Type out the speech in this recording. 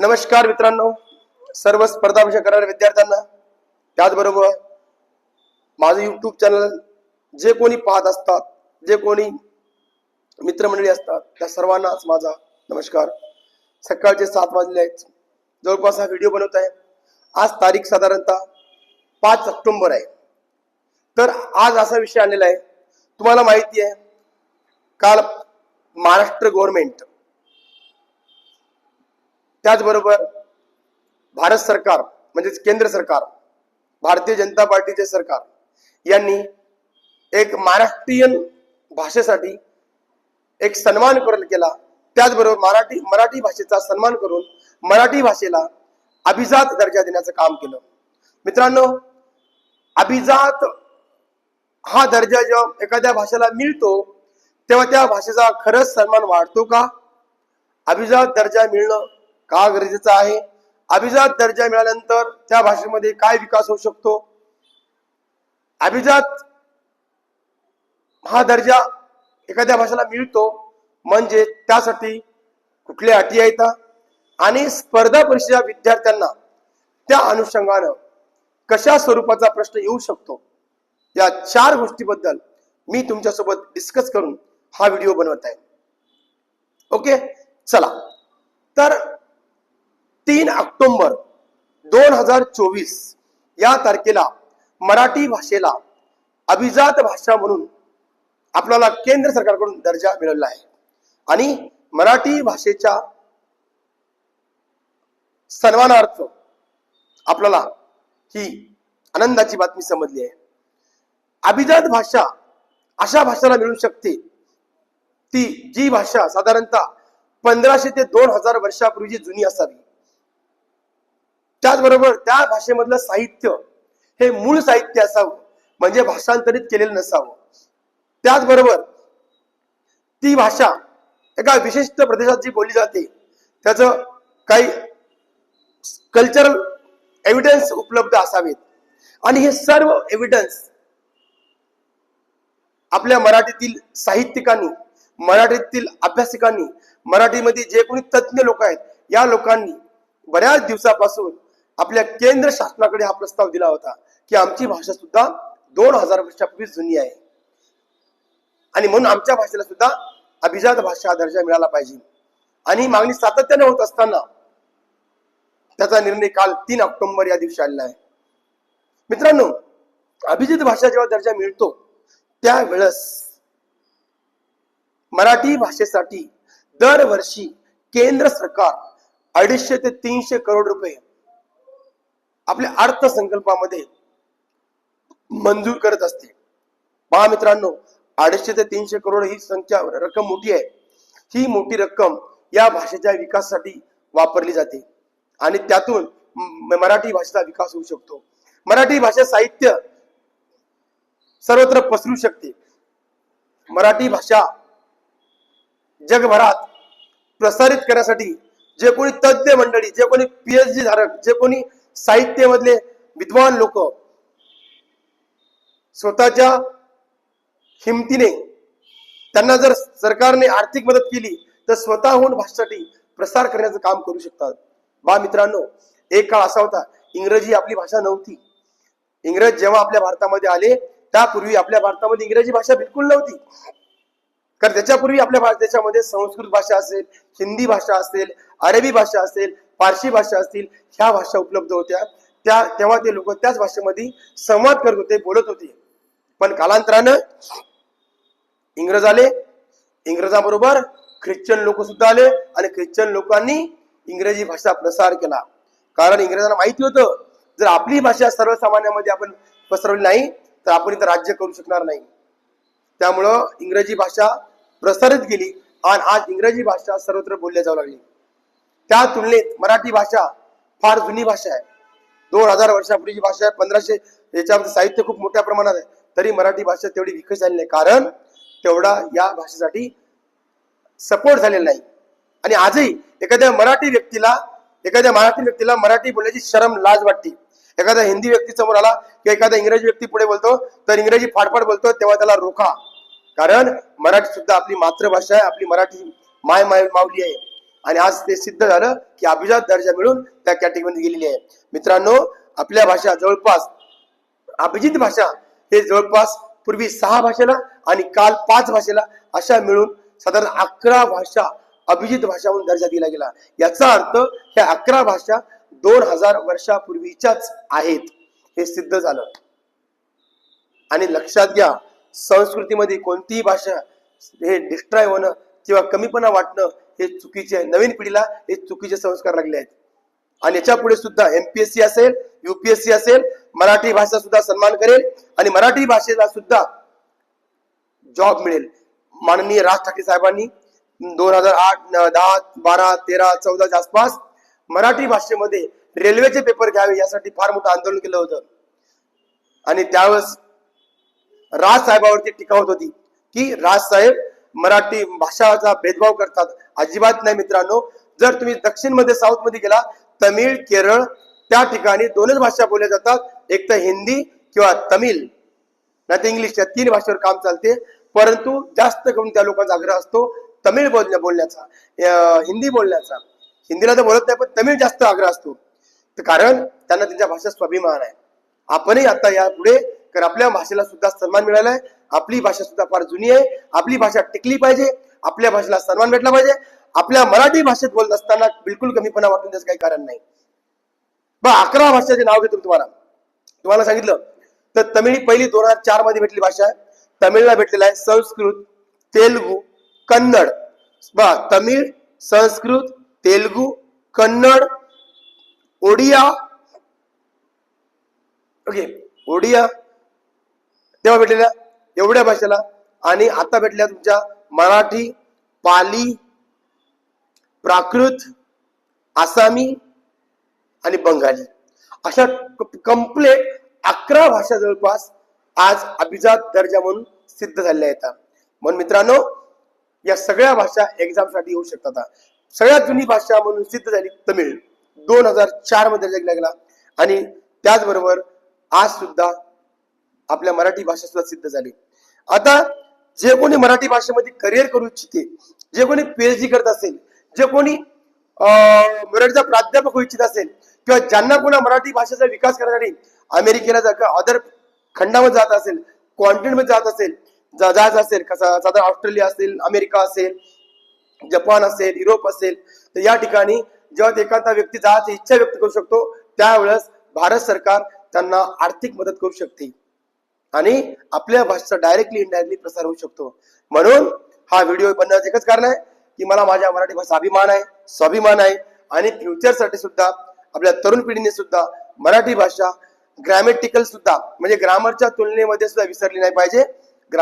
नमस्कार मित्रांनो. सर्व स्पर्धा परीक्षा करणाऱ्या विद्यार्थ्यांना त्याचबरोबर माझं युट्यूब चॅनल जे कोणी पाहत असतात जे कोणी मित्रमंडळी असतात त्या सर्वांनाच माझा नमस्कार. सकाळचे सात वाजले आहेत. जवळपास हा व्हिडिओ बनवत आहे. आज तारीख साधारणतः पाच ऑक्टोंबर आहे. तर आज असा विषय आणलेला आहे. तुम्हाला माहिती आहे काल महाराष्ट्र गव्हर्नमेंट त्याचबरोबर भारत सरकार म्हणजेच केंद्र सरकार भारतीय जनता पार्टीचे सरकार यांनी एक महाराष्ट्रीयन भाषेसाठी एक सन्मान करून केला. त्याचबरोबर मराठी मराठी भाषेचा सन्मान करून मराठी भाषेला अभिजात दर्जा देण्याचं काम केलं. मित्रांनो अभिजात हा दर्जा जेव्हा एखाद्या भाषेला मिळतो तेव्हा त्या भाषेचा खरंच सन्मान वाढतो का? अभिजात दर्जा मिळणं का गरजेचं आहे? अभिजात दर्जा मिळाल्यानंतर त्या भाषेमध्ये काय विकास होऊ शकतो? अभिजात हा दर्जा एखाद्या भाषेला मिळतो म्हणजे त्यासाठी कुठल्या अटी आहेत? आणि स्पर्धा परीक्षेच्या विद्यार्थ्यांना त्या अनुषंगानं कशा स्वरूपाचा प्रश्न येऊ शकतो? या चार गोष्टीबद्दल मी तुमच्यासोबत डिस्कस करून हा व्हिडिओ बनवत आहे. ओके? चला. तर तीन ऑक्टोबर दोन हजार चोवीस या तारखेला मराठी भाषेला अभिजात भाषा म्हणून आपल्याला केंद्र सरकारकडून दर्जा मिळवला आहे. आणि मराठी भाषेच्या सन्मानार्थ आपल्याला ही आनंदाची बातमी समजली आहे. अभिजात भाषा अशा भाषेला मिळू शकते. ती जी भाषा साधारणतः पंधराशे ते दोन हजार वर्षापूर्वी जुनी असावी त्याचबरोबर त्या भाषेमधलं साहित्य हे मूळ साहित्य असावं म्हणजे भाषांतरित केलेलं नसावं. त्याचबरोबर ती भाषा एका विशिष्ट प्रदेशात जी बोलली जाते त्याचं काही कल्चरल एव्हिडन्स उपलब्ध असावेत. आणि हे सर्व एव्हिडन्स आपल्या मराठीतील साहित्यिकांनी मराठीतील अभ्यासिकांनी मराठीमध्ये जे कोणी तज्ज्ञ लोक आहेत या लोकांनी बऱ्याच दिवसापासून आपल्या केंद्र शासनाकडे हा प्रस्ताव दिला होता की आमची भाषा सुद्धा दोन हजार वर्षापूर्वी जुनी आहे. आणि म्हणून आमच्या भाषेला सुद्धा अभिजात भाषा हा दर्जा मिळाला पाहिजे. आणि मागणी सातत्याने होत असताना त्याचा निर्णय काल तीन ऑक्टोबर या दिवशी आलेला आहे. मित्रांनो अभिजित भाषा जेव्हा दर्जा मिळतो त्यावेळेस मराठी भाषेसाठी दरवर्षी केंद्र सरकार अडीचशे ते तीनशे करोड रुपये आपल्या अर्थसंकल्पामध्ये मंजूर करत असते. पहा मित्रांनो अडीचशे ते तीनशे करोड ही संख्या रक्कम मोठी आहे. ही मोठी रक्कम या भाषेच्या विकासासाठी वापरली जाते. आणि त्यातून मराठी भाषेचा विकास होऊ शकतो. मराठी भाषा साहित्य सर्वत्र पसरू शकते. मराठी भाषा जगभरात प्रसारित करण्यासाठी जे कोणी तज्ज्ञ मंडळी जे कोणी पीएचडी धारक जे कोणी साहित्यामधले विद्वान लोक स्वतःच्या हिमतीने त्यांना जर सरकारने आर्थिक मदत केली तर स्वतःहून भाषेसाठी प्रसार करण्याचं काम करू शकतात. बा मित्रांनो एक काळ असा होता इंग्रजी आपली भाषा नव्हती. इंग्रज जेव्हा आपल्या भारतामध्ये आले त्यापूर्वी आपल्या भारतामध्ये इंग्रजी भाषा बिलकुल नव्हती. कारण त्याच्यापूर्वी आपल्या भारत देशामध्ये संस्कृत भाषा असेल हिंदी भाषा असेल अरबी भाषा असेल पारशी भाषा असतील ह्या भाषा उपलब्ध होत्या. त्या तेव्हा ते लोक त्याच भाषेमध्ये संवाद करत होते बोलत होते. पण कालांतरानं इंग्रज आले. इंग्रजाबरोबर ख्रिश्चन लोक सुद्धा आले आणि ख्रिश्चन लोकांनी इंग्रजी भाषा प्रसार केला. कारण इंग्रजांना माहिती होतं जर आपली भाषा सर्वसामान्यामध्ये आपण पसरवली नाही तर आपण इथं राज्य करू शकणार नाही. त्यामुळं इंग्रजी भाषा प्रसारित गेली आणि आज इंग्रजी भाषा सर्वत्र बोलल्या जाऊ लागली. त्या तुलनेत मराठी भाषा फार जुनी भाषा आहे. दोन हजार वर्षापूर्वीची भाषा आहे पंधराशे याच्यामध्ये साहित्य खूप मोठ्या प्रमाणात आहे. तरी मराठी भाषा तेवढी विकसित झाली नाही. कारण तेवढा या भाषेसाठी सपोर्ट झालेला नाही. आणि आजही एखाद्या मराठी व्यक्तीला एखाद्या मराठी व्यक्तीला मराठी बोलण्याची शरम लाज वाटते. एखादा हिंदी व्यक्ती समोर आला की एखादा इंग्रजी व्यक्ती पुढे बोलतो तर इंग्रजी फाटफाट बोलतो तेव्हा त्याला रोखा कारण मराठी सुद्धा आपली मातृभाषा आहे आपली मराठी माय माय माऊली आहे. आणि आज ते सिद्ध झालं की अभिजात दर्जा मिळून त्या कॅटेगरीमध्ये गेलेली आहे. मित्रांनो आपल्या भाषा जवळपास अभिजित भाषा हे जवळपास पूर्वी सहा भाषेला आणि काल पाच भाषेला अशा मिळून साधारण अकरा भाषा अभिजित भाषा म्हणून दर्जा दिला गेला. याचा अर्थ ह्या अकरा भाषा दोन हजार वर्षापूर्वीच्याच आहेत. हे सिद्ध झालं. आणि लक्षात घ्या संस्कृतीमध्ये कोणतीही भाषा हे डिस्ट्रॉय होणं किंवा कमीपणा वाटणं हे चुकीचे आहे. नवीन पिढीला हे चुकीचे संस्कार लागले आहेत. आणि याच्यापुढे सुद्धा एमपीएससी असेल युपीएससी असेल मराठी भाषा सुद्धा सन्मान करेल आणि मराठी भाषेला सुद्धा जॉब मिळेल. माननीय राज ठाकरे साहेबांनी दोन हजार आठ न- दहा बारा तेरा चौदाच्या आसपास मराठी भाषेमध्ये रेल्वेचे पेपर घ्यावे यासाठी फार मोठं आंदोलन केलं होतं. आणि त्यावेळेस राज साहेबावरती टीका होत होती की राज साहेब मराठी भाषाचा भेदभाव करतात. अजिबात नाही मित्रांनो. जर तुम्ही दक्षिणमध्ये साऊथमध्ये गेला तमिळ केरळ त्या ठिकाणी दोनच भाषा बोलल्या जातात. एक तर हिंदी किंवा तमिळ. नाही तर इंग्लिश या तीन भाषेवर काम चालते. परंतु जास्त करून त्या लोकांचा आग्रह असतो तमिळ बोलण्या बोलण्याचा. हिंदी बोलण्याचा. हिंदीला तर बोलत नाही पण तमिळ जास्त आग्रह असतो. तर कारण त्यांना त्यांच्या भाषेत स्वाभिमान आहे. आपणही आता या पुढे कारण आपल्या भाषेला सुद्धा सन्मान मिळाला आहे. आपली भाषा सुद्धा फार जुनी आहे. आपली भाषा टिकली पाहिजे. आपल्या भाषेला सन्मान भेटला पाहिजे. आपल्या मराठी भाषेत बोलत असताना बिलकुल कमीपणा वाटून त्याचं काही कारण नाही. बा अकरा भाषेचे नाव घेतो मी तुम्हाला. तुम्हाला सांगितलं तर तमिळ पहिली दोन हजार चारमध्ये भेटली भाषा. आहे तमिळला भेटलेला आहे संस्कृत तेलगू कन्नड. बा तमिळ संस्कृत तेलगू कन्नड ओडिया. ओके ओडिया. तेव्हा भेटलेल्या एवढ्या भाषेला. आणि आता भेटल्या तुमच्या मराठी पाली प्राकृत आसामी आणि बंगाली. अशा कम्प्लेट अकरा भाषा जवळपास आज अभिजात दर्जा म्हणून सिद्ध झालेल्या येतात म्हणून मित्रांनो या सगळ्या भाषा एक्झामसाठी येऊ शकतात सगळ्यात जुनी भाषा म्हणून सिद्ध झाली तमिळ. दोन हजार चारमध्ये दर्जा गेला. आणि त्याचबरोबर आज सुद्धा आपल्या मराठी भाषा सुद्धा सिद्ध झाली. आता जे कोणी मराठी भाषेमध्ये करिअर करू इच्छिते जे कोणी पीएचडी करत असेल जे कोणी अं, मराठीचा प्राध्यापक होऊ इच्छित असेल किंवा ज्यांना कोणा मराठी भाषेचा विकास करण्यासाठी अमेरिकेला जा अदर खंडामध्ये जात असेल कॉन्टिनेंटमध्ये जात असेल जायचं असेल कसा साधारण ऑस्ट्रेलिया असेल अमेरिका असेल जपान असेल युरोप असेल तर या ठिकाणी जेव्हा ते एखादा व्यक्ती जायची इच्छा व्यक्त करू शकतो त्यावेळेस भारत सरकार त्यांना आर्थिक मदत करू शकते. आणि आपल्या भाषेचा डायरेक्टली इनडायरेक्टली प्रसार होऊ शकतो. म्हणून हा व्हिडिओ बनण्याचं एकच कारण आहे की मला माझ्या मराठी भाषा अभिमान आहे स्वाभिमान आहे आणि फ्युचरसाठी सुद्धा आपल्या तरुण पिढीने सुद्धा मराठी भाषा ग्रॅमॅटिकल सुद्धा म्हणजे ग्रामरच्या तुलनेमध्ये सुद्धा विसरली नाही पाहिजे.